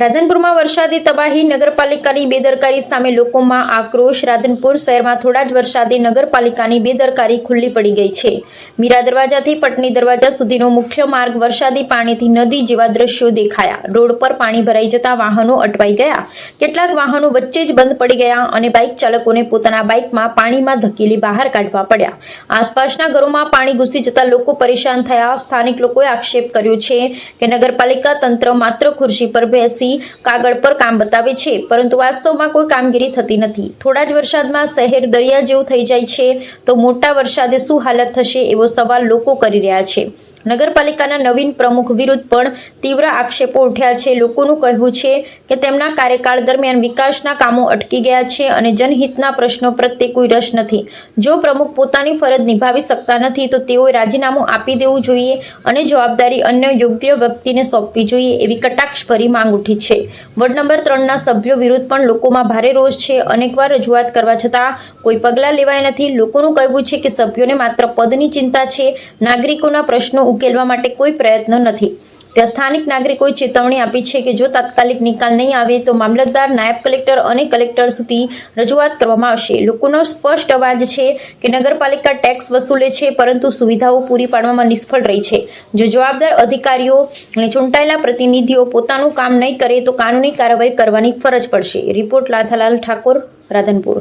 રાધનપુરમાં વરસાદી તબાહી, નગરપાલિકાની બેદરકારી સામે લોકોમાં આક્રોશ. રાધનપુર શહેરમાં થોડા જ વરસાદે નગરપાલિકાની બેદરકારી ખુલ્લી પડી ગઈ છે. મીરા દરવાજાથી પટની દરવાજા સુધીનો મુખ્ય માર્ગ વરસાદી પાણીથી નદી જેવા દ્રશ્યો દેખાયા. રોડ પર પાણી ભરાઈ જતા વાહનો અટવાઈ ગયા. કેટલાક વાહનો વચ્ચે જ બંધ પડી ગયા અને બાઇક ચાલકોને પોતાના બાઇકમાં પાણીમાં ધકેલી બહાર કાઢવા પડ્યા. આસપાસના ઘરોમાં પાણી ઘૂસી જતા લોકો પરેશાન થયા. સ્થાનિક લોકોએ આક્ષેપ કર્યો છે કે નગરપાલિકા તંત્ર માત્ર ખુરશી પર બેસી કાગળ પર કામ બતાવે છે, પરંતુ વાસ્તવમાં કોઈ કામગીરી થતી નથી. થોડા જ વરસાદમાં શહેર દરિયા જેવું થઈ જાય છે, તો મોટા વરસાદે શું હાલત થશે એવો સવાલ લોકો કરી રહ્યા છે. નગરપાલિકાના નવીન પ્રમુખ વિરુદ્ધ પણ તીવ્ર આક્ષેપો ઉઠ્યા છે. લોકોનું કહેવું છે કે તેમના કાર્યકાળ દરમિયાન વિકાસના કામો અટકી ગયા છે અને જનહિતના પ્રશ્નો પ્રત્યે કોઈ રસ નથી. જો પ્રમુખ પોતાની ફરજ નિભાવી શકતા નથી, તો તેઓએ રાજીનામું આપી દેવું જોઈએ અને જવાબદારી અન્ય યોગ્ય વ્યક્તિને સોંપવી જોઈએ એવી કટાક્ષભરી માંગ ઉઠી છે. વોર્ડ નંબર ત્રણના સભ્યો વિરુદ્ધ પણ લોકોમાં ભારે રોષ છે. અનેકવાર રજૂઆત કરવા છતાં કોઈ પગલાં લેવાય નથી. લોકોનું કહેવું છે કે સભ્યોને માત્ર પદની ચિંતા છે. નાગરિકોના પ્રશ્નો ઉકેલવા માટે કોઈ પ્રયત્ન નથી. ત્યાં સ્થાનિક નાગરિકોએ ચેતવણી આપી છે કે જો તાત્કાલિક નિકાલ નહીં આવે તો મામલતદાર, નાયબ કલેક્ટર અને કલેક્ટર સુધી રજૂઆત કરવામાં આવશે. લોકોનો સ્પષ્ટ અવાજ છે કે નગરપાલિકા ટેક્સ વસૂલે છે, પરંતુ સુવિધાઓ પૂરી પાડવામાં નિષ્ફળ રહી છે. જો જવાબદાર અધિકારીઓ અને ચૂંટાયેલા પ્રતિનિધિઓ પોતાનું કામ નહીં કરે તો કાનૂની કાર્યવાહી કરવાની ફરજ પડશે. રિપોર્ટ લાથાલાલ ઠાકોર, રાધનપુર.